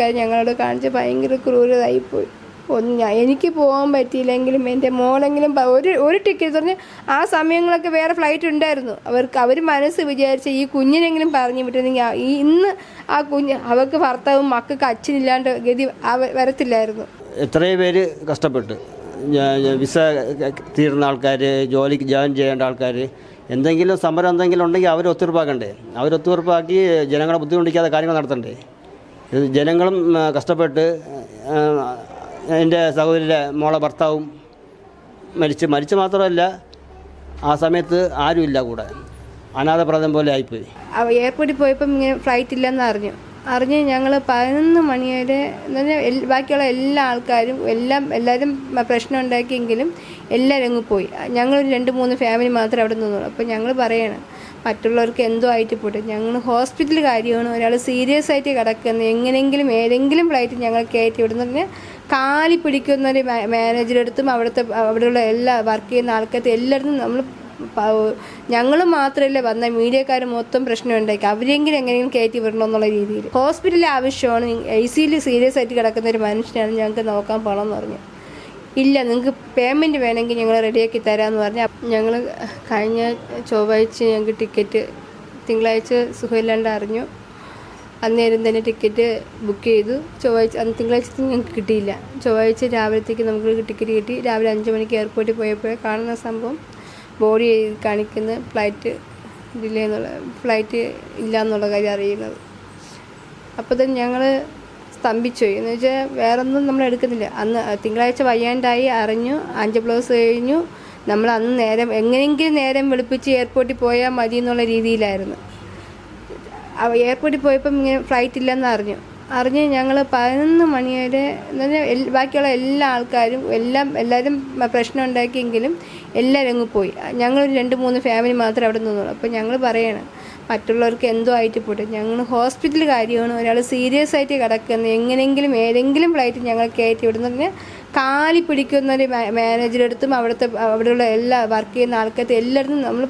കാര്യം ഞങ്ങളോട് കാണിച്ച് ഭയങ്കര ക്രൂരതായിപ്പോയി. ഒന്ന് ഞാൻ എനിക്ക് പോകാൻ പറ്റിയില്ലെങ്കിലും എന്റെ മോളെങ്കിലും ഒരു ഒരു ടിക്കറ്റ് പറഞ്ഞ് ആ സമയങ്ങളൊക്കെ വേറെ ഫ്ലൈറ്റ് ഉണ്ടായിരുന്നു. അവർക്ക് അവർ മനസ്സ് വിചാരിച്ച ഈ കുഞ്ഞിനെങ്കിലും പറഞ്ഞു വിട്ടിരുന്നെങ്കിൽ ഈ ഇന്ന് ആ കുഞ്ഞ് അവർക്ക് ഭർത്താവും മക്കൾക്ക് അച്ഛനില്ലാണ്ട് ഗതി വരത്തില്ലായിരുന്നു. എത്രയോ പേര് കഷ്ടപ്പെട്ട്. വിസ തീർന്ന ആൾക്കാർ ജോലിക്ക് ജോയിൻ ചെയ്യേണ്ട ആൾക്കാർ എന്തെങ്കിലും സമരം എന്തെങ്കിലും ഉണ്ടെങ്കിൽ അവർ ഒത്തുറപ്പാക്കണ്ടേ അവർ ഒത്തുറപ്പാക്കി ജനങ്ങളെ ബുദ്ധിമുട്ടിക്കാതെ കാര്യങ്ങൾ നടത്തണ്ടേ? ജനങ്ങളും കഷ്ടപ്പെട്ട് എന്റെ സഹോദരിയുടെ മോളെ ഭർത്താവും മരിച്ച് മരിച്ചു മാത്രമല്ല ആ സമയത്ത് ആരുമില്ല കൂടെ. അനാഥപ്രദം പോലെ ആയിപ്പോയി. എയർപോർട്ടിൽ പോയപ്പം ഇങ്ങനെ ഫ്ലൈറ്റ് ഇല്ലെന്ന് അറിഞ്ഞു. അറിഞ്ഞ് ഞങ്ങൾ പതിനൊന്ന് മണി വരെ എന്ന് പറഞ്ഞാൽ ബാക്കിയുള്ള എല്ലാ ആൾക്കാരും എല്ലാം എല്ലാവരും പ്രശ്നം ഉണ്ടാക്കിയെങ്കിലും എല്ലാവരും അങ്ങ് പോയി. ഞങ്ങളൊരു രണ്ട് മൂന്ന് ഫാമിലി മാത്രമേ അവിടെ നിന്നുള്ളൂ. അപ്പോൾ ഞങ്ങൾ പറയണം മറ്റുള്ളവർക്ക് എന്തോ ആയിട്ട് പോട്ടെ. ഞങ്ങൾ ഹോസ്പിറ്റൽ കാര്യമാണ്. ഒരാൾ സീരിയസ് ആയിട്ട് കിടക്കുന്നത് എങ്ങനെയെങ്കിലും ഏതെങ്കിലും ഫ്ലൈറ്റ് ഞങ്ങൾ കയറ്റി വിടുന്ന. പറഞ്ഞാൽ കാലി പിടിക്കുന്ന ഒരു മാനേജറെടുത്തും അവിടുത്തെ അവിടെയുള്ള എല്ലാ വർക്ക് ചെയ്യുന്ന ആൾക്കാരുടെ എല്ലായിടത്തും നമ്മൾ ഞങ്ങൾ മാത്രമല്ല വന്ന മീഡിയക്കാർ മൊത്തം പ്രശ്നം ഉണ്ടാക്കി അവരെങ്കിലും എങ്ങനെയെങ്കിലും കയറ്റി വിടണം എന്നുള്ള രീതിയിൽ ഹോസ്പിറ്റലിൽ ആവശ്യമാണ്. ഐ സിയിൽ സീരിയസ് ആയിട്ട് കിടക്കുന്ന ഒരു മനുഷ്യനാണ് ഞങ്ങൾക്ക് നോക്കാൻ പോകണം എന്ന് പറഞ്ഞു. ഇല്ല നിങ്ങൾക്ക് പേയ്മെന്റ് വേണമെങ്കിൽ ഞങ്ങൾ റെഡിയാക്കി തരാമെന്ന് പറഞ്ഞ് ഞങ്ങൾ കഴിഞ്ഞ ചൊവ്വാഴ്ച ഞങ്ങൾക്ക് ടിക്കറ്റ് തിങ്കളാഴ്ച സുഖമില്ലാണ്ട് അറിഞ്ഞു. അന്നേരം തന്നെ ടിക്കറ്റ് ബുക്ക് ചെയ്തു. ചൊവ്വാഴ്ച അന്ന് തിങ്കളാഴ്ച ഞങ്ങൾക്ക് കിട്ടിയില്ല. ചൊവ്വാഴ്ച രാവിലത്തേക്ക് നമുക്ക് ടിക്കറ്റ് കിട്ടി. രാവിലെ അഞ്ച് മണിക്ക് എയർപോർട്ടിൽ പോയപ്പോൾ കാണുന്ന സംഭവം. ബോഡി കാണിക്കുന്ന ഫ്ലൈറ്റ് ഡിലേ എന്നുള്ള ഫ്ലൈറ്റ് ഇല്ല എന്നുള്ള കാര്യം അറിയുന്നത്. അപ്പോൾ തന്നെ ഞങ്ങൾ സ്തംഭിച്ചു. പോയി എന്ന് വെച്ചാൽ വേറൊന്നും നമ്മൾ എടുക്കുന്നില്ല. അന്ന് തിങ്കളാഴ്ച വയ്യാണ്ടായി അറിഞ്ഞു അഞ്ച് ബ്ലൗസ് കഴിഞ്ഞു. നമ്മൾ അന്ന് നേരം എങ്ങനെയെങ്കിലും നേരം വെളുപ്പിച്ച് എയർപോർട്ടിൽ പോയാൽ മതി എന്നുള്ള രീതിയിലായിരുന്നു. എയർപോർട്ടിൽ പോയപ്പം ഇങ്ങനെ ഫ്ലൈറ്റ് ഇല്ലെന്ന് അറിഞ്ഞു. അറിഞ്ഞ് ഞങ്ങൾ പതിനൊന്ന് മണി വരെ എന്ന് പറഞ്ഞാൽ ബാക്കിയുള്ള എല്ലാ ആൾക്കാരും എല്ലാം എല്ലാവരും പ്രശ്നം ഉണ്ടാക്കിയെങ്കിലും എല്ലാവരും അങ്ങ് പോയി. ഞങ്ങളൊരു രണ്ട് മൂന്ന് ഫാമിലി മാത്രമേ അവിടെ നിന്നുള്ളൂ. അപ്പോൾ ഞങ്ങൾ പറയണം മറ്റുള്ളവർക്ക് എന്തോ ആയിട്ട് പോട്ടെ. ഞങ്ങൾ ഹോസ്പിറ്റൽ കാര്യമാണ്. ഒരാൾ സീരിയസ് ആയിട്ട് കിടക്കുന്നത് എങ്ങനെയെങ്കിലും ഏതെങ്കിലും ഫ്ലൈറ്റ് ഞങ്ങൾ കയറ്റി വിടുന്ന പറഞ്ഞാൽ കാലി പിടിക്കുന്ന ഒരു മാനേജറെടുത്തും അവിടുത്തെ അവിടെയുള്ള എല്ലാ വർക്ക് ചെയ്യുന്ന ആൾക്കാർ എല്ലായിടത്തും നമ്മൾ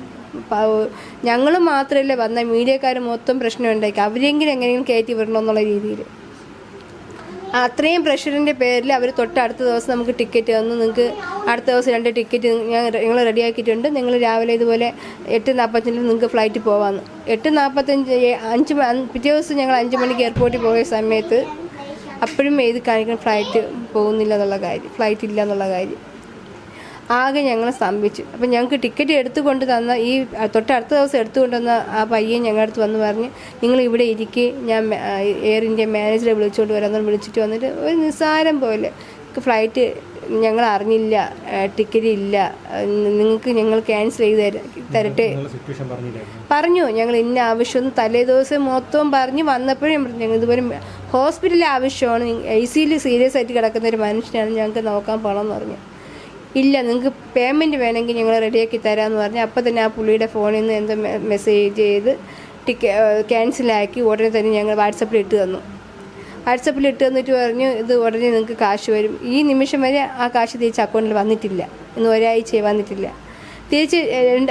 ഞങ്ങൾ മാത്രമല്ല വന്ന മീഡിയക്കാർ മൊത്തം പ്രശ്നം ഉണ്ടാക്കി അവരെങ്കിലും എങ്ങനെയും കയറ്റി വിടണമെന്നുള്ള രീതിയിൽ അത്രയും പ്രഷറിന്റെ പേരിൽ അവർ തൊട്ട് അടുത്ത ദിവസം നമുക്ക് ടിക്കറ്റ് തന്നു. നിങ്ങൾക്ക് അടുത്ത ദിവസം രണ്ട് ടിക്കറ്റ് ഞാൻ ഞങ്ങൾ റെഡിയാക്കിയിട്ടുണ്ട് നിങ്ങൾ രാവിലെ ഇതുപോലെ എട്ട് നാൽപ്പത്തഞ്ചിന് നിങ്ങൾക്ക് ഫ്ലൈറ്റ് പോകാമെന്ന് എട്ട് നാൽപ്പത്തഞ്ച് അഞ്ച് പിറ്റേ ദിവസം ഞങ്ങൾ അഞ്ച് മണിക്ക് എയർപോർട്ടിൽ പോയ സമയത്ത് അപ്പോഴും ഏത് കാണിക്കുന്ന ഫ്ലൈറ്റ് പോകുന്നില്ല എന്നുള്ള കാര്യം ഫ്ലൈറ്റ് ഇല്ല എന്നുള്ള കാര്യം. ആകെ ഞങ്ങൾ സ്തംഭിച്ചു. അപ്പം ഞങ്ങൾക്ക് ടിക്കറ്റ് എടുത്തുകൊണ്ട് തന്ന ഈ തൊട്ടടുത്ത ദിവസം എടുത്തുകൊണ്ട് വന്ന ആ പയ്യൻ ഞങ്ങളുടെ അടുത്ത് വന്ന് പറഞ്ഞ് നിങ്ങൾ ഇവിടെ ഇരിക്കുക ഞാൻ എയർ ഇന്ത്യ മാനേജറെ വിളിച്ചുകൊണ്ട് വരാമെന്ന് വിളിച്ചിട്ട് വന്നിട്ട് ഒരു നിസ്സാരം പോലെ. ഫ്ലൈറ്റ് ഞങ്ങൾ അറിഞ്ഞില്ല ടിക്കറ്റ് ഇല്ല നിങ്ങൾക്ക് ഞങ്ങൾ ക്യാൻസൽ ചെയ്ത് തര- തരട്ടെ. പറഞ്ഞു. ഞങ്ങൾ ഇന്ന ആവശ്യമൊന്നും തലേ ദിവസം മൊത്തവും പറഞ്ഞ് വന്നപ്പോഴും ഞങ്ങൾ ഇതുപോലെ ഹോസ്പിറ്റലിൽ ആവശ്യമാണ്. ഐ സിയിൽ സീരിയസ് ആയിട്ട് കിടക്കുന്ന ഒരു മനുഷ്യനാണ് ഞങ്ങൾക്ക് നോക്കാൻ പോകണം എന്ന് പറഞ്ഞു. ഇല്ല നിങ്ങൾക്ക് പേയ്മെന്റ് വേണമെങ്കിൽ ഞങ്ങൾ റെഡിയാക്കി തരാമെന്ന് പറഞ്ഞ് അപ്പോൾ തന്നെ ആ പുള്ളിയുടെ ഫോണിൽ നിന്ന് എന്തോ മെസ്സേജ് ചെയ്ത് ടിക്ക ക്യാൻസലാക്കി ഉടനെ തന്നെ ഞങ്ങൾ വാട്സപ്പിൽ ഇട്ട് തന്നു. വാട്സപ്പിൽ ഇട്ട് തന്നിട്ട് പറഞ്ഞു ഇത് ഉടനെ നിങ്ങൾക്ക് കാശ് വരും. ഈ നിമിഷം വരെ ആ കാശ് തിരിച്ച് അക്കൗണ്ടിൽ വന്നിട്ടില്ല. ഇന്ന് ഒരാഴ്ച വന്നിട്ടില്ല. തിരിച്ച്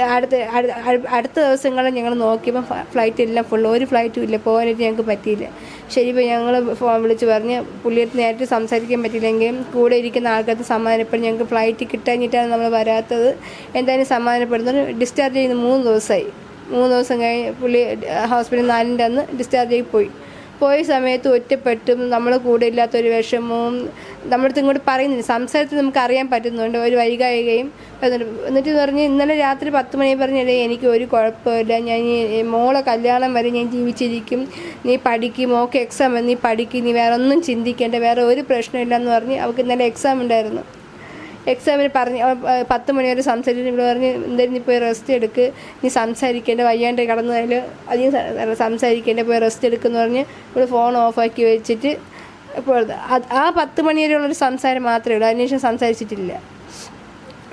അടുത്ത അടു- അടു- അടുത്ത ദിവസങ്ങളിൽ ഞങ്ങൾ നോക്കിയപ്പോൾ ഫ്ലൈറ്റ് എല്ലാം ഫുൾ ഒരു ഫ്ലൈറ്റും ഇല്ല. പോകാനായിട്ട് ഞങ്ങൾക്ക് പറ്റിയില്ല. ശരി ഇപ്പോൾ ഞങ്ങൾ ഫോൺ വിളിച്ച് പറഞ്ഞ് പുള്ളിയടുത്ത് നേരിട്ട് സംസാരിക്കാൻ പറ്റിയില്ലെങ്കിലും കൂടെ ഇരിക്കുന്ന ആൾക്കാർക്ക് സമാധാനപ്പെടും ഞങ്ങൾക്ക് ഫ്ലൈറ്റ് കിട്ടാഞ്ഞിട്ടാണ് നമ്മൾ വരാത്തത്. എന്തായാലും സമാധാനപ്പെടുന്നത് ഡിസ്ചാർജ് ചെയ്യുന്ന മൂന്ന് ദിവസമായി. മൂന്ന് ദിവസം കഴിഞ്ഞ് പുള്ളി ഹോസ്പിറ്റലിൽ നാലിന്റെ അന്ന് ഡിസ്ചാർജ് ആയി പോയി. പോയ സമയത്ത് ഒറ്റപ്പെട്ടും നമ്മൾ കൂടെ ഇല്ലാത്തൊരു വിഷമവും നമ്മളടുത്ത് ഇങ്ങോട്ട് പറയുന്നില്ല. സംസാരത്തിൽ നമുക്ക് അറിയാൻ പറ്റുന്നുണ്ട്. ഒരു വൈകായികയും എന്നിട്ട് പറഞ്ഞ് ഇന്നലെ രാത്രി പത്ത് മണി പറഞ്ഞല്ലേ എനിക്ക് ഒരു കുഴപ്പമില്ല. ഞാൻ മോളെ കല്യാണം വരെ ഞാൻ ജീവിച്ചിരിക്കും. നീ പഠിക്കും. മോക്ക് എക്സാം നീ പഠിക്കും. നീ വേറെ ഒന്നും ചിന്തിക്കേണ്ട. വേറെ ഒരു പ്രശ്നമില്ല എന്ന് പറഞ്ഞ് അവൾക്ക് ഇന്നലെ എക്സാം ഉണ്ടായിരുന്നു. എക്സാമിന് പറഞ്ഞ് പത്ത് മണിവരെ സംസാരിച്ചിട്ട് ഇവിടെ പറഞ്ഞ് എന്തായാലും നീ പോയി റെസ്റ്റ് എടുക്ക്. നീ സംസാരിക്കേണ്ട വയ്യാണ്ട് കടന്നതിൽ അധികം സംസാരിക്കേണ്ട പോയി റെസ്റ്റ് എടുക്കുമെന്ന് പറഞ്ഞ് ഇവിടെ ഫോൺ ഓഫാക്കി വെച്ചിട്ട് ഇപ്പോൾ ആ പത്ത് മണി വരെയുള്ളൊരു സംസാരം മാത്രമേ ഉള്ളൂ. അതിനുശേഷം സംസാരിച്ചിട്ടില്ല.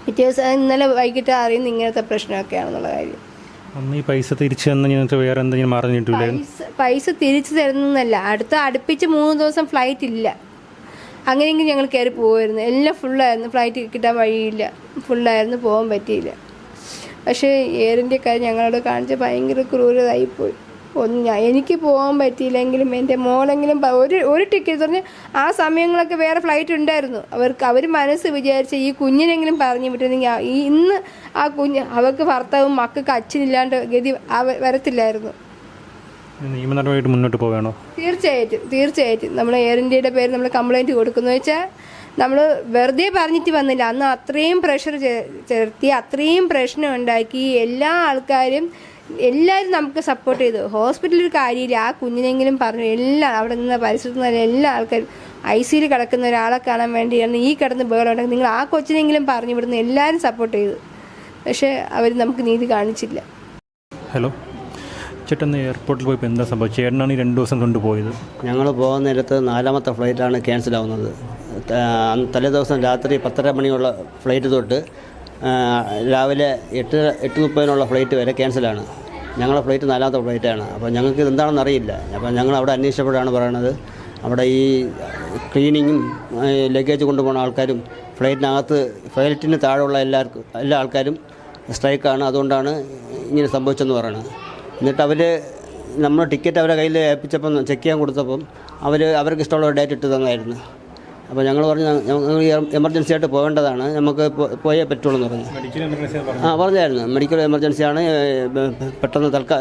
പിറ്റേ ദിവസം ഇന്നലെ വൈകിട്ട് അറിയുന്ന ഇങ്ങനത്തെ പ്രശ്നമൊക്കെയാണെന്നുള്ള കാര്യം. അന്ന് ഈ പൈസ തിരിച്ചു തന്ന വേറെ എന്തെങ്കിലും പൈസ തിരിച്ചു തരുന്നല്ല അടുത്ത അടുപ്പിച്ച് മൂന്ന് ദിവസം ഫ്ലൈറ്റ് ഇല്ല. അങ്ങനെയെങ്കിൽ ഞങ്ങൾ കയറി പോകുമായിരുന്നു എല്ലാം ഫുള്ളായിരുന്നു ഫ്ലൈറ്റ് കിട്ടാൻ വഴിയില്ല. ഫുള്ളായിരുന്നു പോകാൻ പറ്റിയില്ല. പക്ഷേ എയർ ഇന്ത്യക്കാർ ഞങ്ങളോട് കാണിച്ച് ഭയങ്കര ക്രൂരതായിപ്പോയി. ഒന്ന് ഞാൻ എനിക്ക് പോകാൻ പറ്റിയില്ലെങ്കിലും എന്റെ മോളെങ്കിലും ഒരു ഒരു ടിക്കറ്റ് പറഞ്ഞ് ആ സമയങ്ങളൊക്കെ വേറെ ഫ്ലൈറ്റ് ഉണ്ടായിരുന്നു. അവർക്ക് അവർ മനസ്സ് വിചാരിച്ച ഈ കുഞ്ഞിനെങ്കിലും പറഞ്ഞു വിട്ടിരുന്നെങ്കിൽ ഈ ഇന്ന് ആ കുഞ്ഞ് അവർക്ക് ഭർത്താവും മക്കൾക്ക് അച്ഛനില്ലാണ്ട് ഗതി വരത്തില്ലായിരുന്നു. നിയമ നടപടിയായിട്ട് മുന്നോട്ട് പോവുകയാണോ? തീർച്ചയായിട്ടും തീർച്ചയായിട്ടും. നമ്മൾ എയർ ഇന്ത്യയുടെ പേര് നമ്മൾ കംപ്ലൈന്റ് കൊടുക്കുന്നു വെച്ചാൽ നമ്മൾ വെറുതെ പറഞ്ഞിട്ട് വന്നില്ല. അന്ന് അത്രയും പ്രഷർ ചേർത്തി അത്രയും പ്രശ്നം ഉണ്ടാക്കി എല്ലാ ആൾക്കാരും എല്ലാവരും നമുക്ക് സപ്പോർട്ട് ചെയ്തു. ഹോസ്പിറ്റലിൽ കാര്യമില്ല. ആ കുഞ്ഞിനെങ്കിലും പറഞ്ഞു എല്ലാ അവിടെ നിന്ന് പരിസരത്ത് നിന്ന് എല്ലാ ആൾക്കാരും ഐ സിയിൽ കിടക്കുന്ന ഒരാളെ കാണാൻ വേണ്ടിയാണ് ഈ കിടന്ന് ബഹളം നിങ്ങൾ ആ കൊച്ചിനെങ്കിലും പറഞ്ഞു വിടുന്നു എല്ലാവരും സപ്പോർട്ട് ചെയ്തു. പക്ഷേ അവർ നമുക്ക് നീതി കാണിച്ചില്ല. ഹലോ ചേട്ടൻ എയർപോർട്ടിൽ പോയപ്പോൾ എന്താ സംഭവം? ചേട്ടനാണ് ഈ രണ്ട് ദിവസം കൊണ്ട് പോയത്. ഞങ്ങൾ നേരത്ത് നാലാമത്തെ ഫ്ലൈറ്റാണ് ക്യാൻസൽ ആവുന്നത് തലേ ദിവസം രാത്രി പത്തര മണിയുള്ള ഫ്ലൈറ്റ് തൊട്ട് രാവിലെ എട്ട് എട്ട് മുപ്പതിനുള്ള ഫ്ലൈറ്റ് വരെ ക്യാൻസലാണ്. ഞങ്ങളുടെ ഫ്ലൈറ്റ് നാലാമത്തെ ഫ്ലൈറ്റാണ്. അപ്പോൾ ഞങ്ങൾക്ക് ഇത് എന്താണെന്ന് അറിയില്ല. അപ്പോൾ ഞങ്ങൾ അവിടെ അന്വേഷിച്ചപ്പോഴാണ് പറയണത് അവിടെ ഈ ക്ലീനിങ്ങും ലഗേജ് കൊണ്ടുപോകുന്ന ആൾക്കാരും ഫ്ലൈറ്റിനകത്ത് ഫ്ലൈറ്റിന് താഴെയുള്ള എല്ലാവർക്കും എല്ലാ ആൾക്കാരും സ്ട്രൈക്കാണ്. അതുകൊണ്ടാണ് ഇങ്ങനെ സംഭവിച്ചെന്ന് പറയുന്നത് എന്നിട്ട് അവർ നമ്മൾ ടിക്കറ്റ് അവരെ കയ്യിൽ ഏൽപ്പിച്ചപ്പം ചെക്ക് ചെയ്യാൻ കൊടുത്തപ്പം അവർ അവർക്ക് ഇഷ്ടമുള്ള ഡേറ്റ് ഇട്ട് തന്നായിരുന്നു. അപ്പോൾ ഞങ്ങൾ പറഞ്ഞു ഞങ്ങൾ എമർജൻസി ആയിട്ട് പോകേണ്ടതാണ്. നമുക്ക് പോയേ പറ്റുള്ളൂ എന്ന് പറഞ്ഞു. ആ പറഞ്ഞായിരുന്നു. മെഡിക്കൽ എമർജൻസിയാണ് പെട്ടെന്ന് തൽക്കാ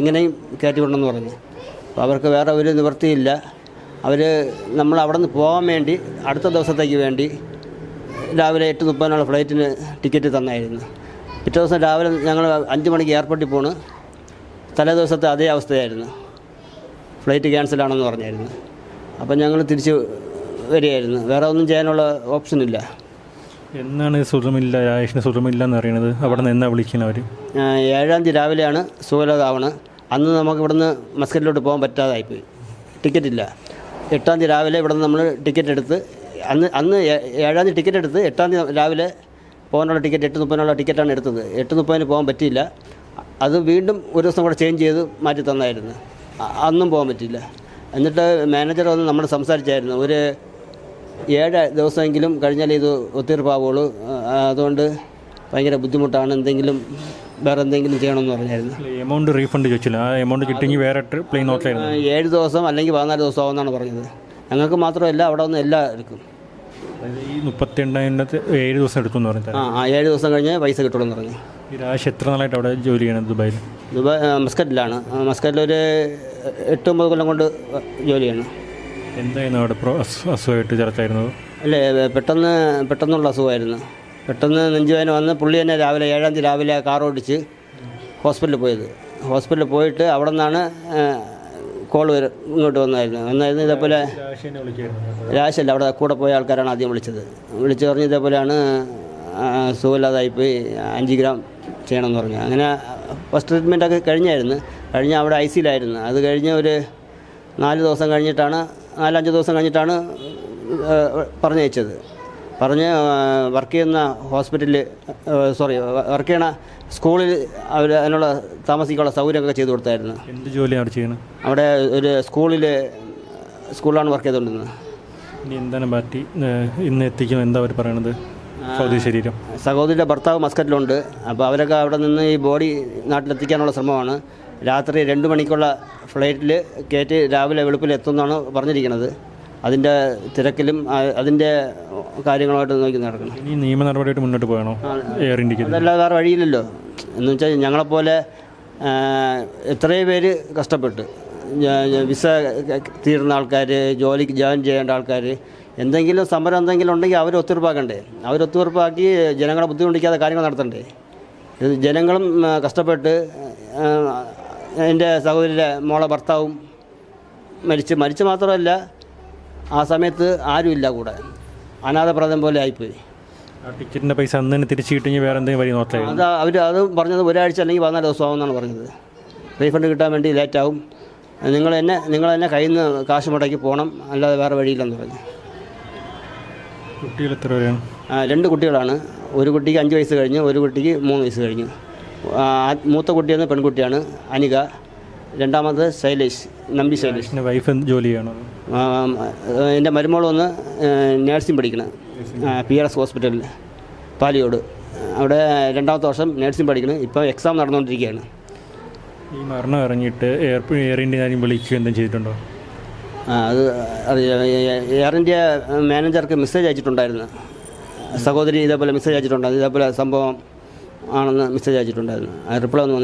എങ്ങനെയും കയറ്റി കൊണ്ടെന്ന് പറഞ്ഞു. അപ്പോൾ അവർക്ക് വേറെ ഒരു നിവൃത്തിയില്ല. അവർ നമ്മൾ അവിടെ നിന്ന് പോകാൻ വേണ്ടി അടുത്ത ദിവസത്തേക്ക് വേണ്ടി രാവിലെ എട്ട് മുപ്പതിനുള്ള ഫ്ലൈറ്റിന് ടിക്കറ്റ് തന്നായിരുന്നു. പിറ്റേ ദിവസം രാവിലെ ഞങ്ങൾ അഞ്ച് മണിക്ക് എയർപോർട്ടിൽ പോണ്. തലേ ദിവസത്തെ അതേ അവസ്ഥയായിരുന്നു. ഫ്ലൈറ്റ് ക്യാൻസലാണെന്ന് പറഞ്ഞായിരുന്നു. അപ്പം ഞങ്ങൾ തിരിച്ച് വരികയായിരുന്നു. വേറെ ഒന്നും ചെയ്യാനുള്ള ഓപ്ഷൻ ഇല്ല. എന്നാണ് സുഖമില്ല രാജേഷിന് സുഖമില്ല എന്ന് അറിയണത്? അവിടെ നിന്ന് എന്നാ വിളിക്കുന്നത് അവർ ഏഴാം തീയതി രാവിലെയാണ് സുഖലതാവണ് അന്ന് നമുക്ക് ഇവിടുന്ന് മസ്കറ്റിലോട്ട് പോകാൻ പറ്റാതായിപ്പോയി. ടിക്കറ്റ് ഇല്ല. എട്ടാം തീയതി രാവിലെ ഇവിടുന്ന് നമ്മൾ ടിക്കറ്റ് എടുത്ത് അന്ന് അന്ന് ഏഴാം തീയതി ടിക്കറ്റ് എടുത്ത് എട്ടാം തീയതി രാവിലെ പോകാനുള്ള ടിക്കറ്റ് എട്ട് മുപ്പതിനുള്ള ടിക്കറ്റാണ് എടുത്തത്. എട്ട് മുപ്പതിന് പോകാൻ പറ്റിയില്ല. അത് വീണ്ടും ഒരു ദിവസം കൂടെ ചേഞ്ച് ചെയ്ത് മാറ്റി തന്നായിരുന്നു. അന്നും പോകാൻ പറ്റിയില്ല. എന്നിട്ട് മാനേജർ വന്ന് നമ്മൾ സംസാരിച്ചായിരുന്നു. ഒരു ഏഴ് ദിവസമെങ്കിലും കഴിഞ്ഞാൽ ഇത് ഒത്തീർപ്പാവുള്ളൂ അതുകൊണ്ട് ഭയങ്കര ബുദ്ധിമുട്ടാണ്. എന്തെങ്കിലും വേറെ എന്തെങ്കിലും ചെയ്യണമെന്ന് പറഞ്ഞായിരുന്നു. എമൗണ്ട് റീഫണ്ട് ചോദിച്ചില്ല. ആ എമൗണ്ട് കിട്ടിയെങ്കിൽ വേറെ പ്ലെയിൻ നോട്ടിലായിരുന്നു ഏഴ് ദിവസം അല്ലെങ്കിൽ പതിനാല് ദിവസം ആവുമെന്നാണ് പറഞ്ഞത്. ഞങ്ങൾക്ക് മാത്രമല്ല അവിടെ വന്ന് എല്ലാവർക്കും ഈ മുപ്പത്തി എണ്ണായിരത്തി ഏഴ് ദിവസം എടുത്തു എന്ന് പറഞ്ഞത് ആ ആ ഏഴ് ദിവസം കഴിഞ്ഞ് പൈസ കിട്ടുള്ളൂ എന്ന് പറഞ്ഞു. രാജേഷ് എത്ര നാളായിട്ട് അവിടെ ജോലി ചെയ്യണത് ദുബായിൽ? ദുബായ് ആ, മസ്കറ്റിലാണ്. ആ, മസ്കറ്റിലൊരു എട്ട് ഒമ്പത് കൊല്ലം കൊണ്ട് ജോലി ചെയ്യണം. എന്തായിരുന്നു അവിടെ പ്രോ അസു- അസുഖമായിട്ട് ചേർത്തായിരുന്നത് അല്ലേ പെട്ടെന്ന് പെട്ടെന്നുള്ള അസുഖമായിരുന്നു. പെട്ടെന്ന് നെഞ്ചുവേദന വന്ന് പുള്ളി തന്നെ രാവിലെ ഏഴാം തീയതി രാവിലെ കാർ ഓടിച്ച് ഹോസ്പിറ്റലിൽ പോയത്. ഹോസ്പിറ്റലിൽ പോയിട്ട് അവിടെ നിന്നാണ് കോൾ വരും ഇങ്ങോട്ട് വന്നായിരുന്നു വന്നായിരുന്നു ഇതേപോലെ വിളിക്കായിരുന്നു. രാശല്ല അവിടെ കൂടെ പോയ ആൾക്കാരാണ് ആദ്യം വിളിച്ചത്. വിളിച്ചു പറഞ്ഞ് ഇതേപോലെയാണ് ആ, സുഖമില്ലാതായിപ്പോയി. അഞ്ച് ഗ്രാം ചെയ്യണമെന്ന് പറഞ്ഞു. അങ്ങനെ ഫസ്റ്റ് ട്രീറ്റ്മെന്റൊക്കെ കഴിഞ്ഞായിരുന്നു. കഴിഞ്ഞ് അവിടെ ഐ സിയിലായിരുന്നു. അത് കഴിഞ്ഞ് ഒരു നാല് ദിവസം കഴിഞ്ഞിട്ടാണ് നാലഞ്ച് ദിവസം കഴിഞ്ഞിട്ടാണ് പറഞ്ഞയച്ചത്. പറഞ്ഞ് വർക്ക് ചെയ്യുന്ന ഹോസ്പിറ്റലിൽ സോറി വർക്ക് ചെയ്യണ സ്കൂളിൽ അവർ അതിനുള്ള താമസിക്കാനുള്ള സൗകര്യമൊക്കെ ചെയ്തു കൊടുത്തായിരുന്നു. എന്ത് ജോലിയാണ് അവിടെ ചെയ്യുന്നത്? അവിടെ ഒരു സ്കൂളിൽ സ്കൂളിലാണ് വർക്ക് ചെയ്തുകൊണ്ടിരുന്നത്. ഇനി എന്താണ് പാർട്ടി ഏഹ്, ഇന്ന് എത്തിക്കും എന്താ അവർ പറയണത്? ഭൗതിക ശരീരം സഹോദരിയുടെ ഭർത്താവ് മസ്കറ്റിലുണ്ട്. അപ്പോൾ അവരൊക്കെ അവിടെ നിന്ന് ഈ ബോഡി നാട്ടിലെത്തിക്കാനുള്ള ശ്രമമാണ്. രാത്രി രണ്ട് മണിക്കുള്ള ഫ്ലൈറ്റിൽ കയറ്റി രാവിലെ വെളുപ്പിൽ എത്തുമെന്നാണ് പറഞ്ഞിരിക്കുന്നത്. അതിന്റെ തിരക്കിലും അതിന്റെ കാര്യങ്ങളുമായിട്ട് നോക്കി നടക്കണം. ഇനി നിയമ നടപടിയായിട്ട് മുന്നോട്ട് പോകണോ? എയർ ഇന്ത്യയ്ക്ക് അതല്ലാതെ വേറെ വഴിയില്ലല്ലോ. എന്ന് വെച്ചാൽ ഞങ്ങളെപ്പോലെ എത്രയും പേര് കഷ്ടപ്പെട്ട്. വിസ തീരുന്ന ആൾക്കാർ ജോലിക്ക് ജോയിൻ ചെയ്യേണ്ട ആൾക്കാർ എന്തെങ്കിലും സമരം എന്തെങ്കിലും ഉണ്ടെങ്കിൽ അവർ ഒത്തുറപ്പാക്കണ്ടേ അവർ ഒത്തുറപ്പാക്കി ജനങ്ങളെ ബുദ്ധിമുട്ടിക്കാതെ കാര്യങ്ങൾ നടത്തണ്ടേ? ഇത് ജനങ്ങളും കഷ്ടപ്പെട്ട് എന്റെ സഹോദരിയുടെ മോളെ ഭർത്താവും മരിച്ച് മരിച്ച് മാത്രമല്ല ആ സമയത്ത് ആരുമില്ല കൂടെ. അനാഥപ്രദം പോലെ ആയിപ്പോയി. ടിക്കറ്റിന്റെ പൈസ അന്ന് തന്നെ തിരിച്ചു കിട്ടിയെങ്കിൽ വേറെ എന്തെങ്കിലും വഴി നോക്കാം അത് അവർ അത് പറഞ്ഞത് ഒരാഴ്ച അല്ലെങ്കിൽ പതിനാല് ദിവസം ആവുമെന്നാണ് പറഞ്ഞത്. റീഫണ്ട് കിട്ടാൻ വേണ്ടി ലേറ്റാവും നിങ്ങൾ എന്നെ നിങ്ങൾ എന്നെ കയ്യിൽ നിന്ന് കാശ് മുടക്കി പോകണം അല്ലാതെ വേറെ വഴിയില്ലെന്ന് പറഞ്ഞു. കുട്ടികൾ എത്ര പേരാണ്? രണ്ട് കുട്ടികളാണ്. ഒരു കുട്ടിക്ക് അഞ്ച് വയസ്സ് കഴിഞ്ഞു ഒരു കുട്ടിക്ക് മൂന്ന് വയസ്സ് കഴിഞ്ഞു. മൂത്ത കുട്ടിയെന്ന് പെൺകുട്ടിയാണ് അനിക. രണ്ടാമത് ശൈലേഷ് നമ്പി ശൈലേഷ്. വൈഫ് ജോലി ചെയ്യണോ എന്റെ മരുമോൾ വന്ന് നേഴ്സിംഗ് പഠിക്കണം. പി ആർ എസ് ഹോസ്പിറ്റലിൽ പാലിയോട്. അവിടെ രണ്ടാമത്തെ വർഷം നേഴ്സിംഗ് പഠിക്കണം. ഇപ്പോൾ എക്സാം നടന്നുകൊണ്ടിരിക്കുകയാണ് ഈ മരണം ഇറങ്ങിയിട്ട് എയർ എയർ ഇന്ത്യ ആരും വിളിക്കുകയോ എന്തെങ്കിലും ചെയ്തിട്ടുണ്ടോ? എയർ ഇന്ത്യ മാനേജർക്ക് മെസ്സേജ് അയച്ചിട്ടുണ്ടായിരുന്നു. സഹോദരി ഇതേപോലെ മെസ്സേജ് അയച്ചിട്ടുണ്ടായിരുന്നു ഇതേപോലെ സംഭവം ആണെന്ന് മെസ്സേജ് അയച്ചിട്ടുണ്ടായിരുന്നു. റിപ്ലൈ ഒന്നും.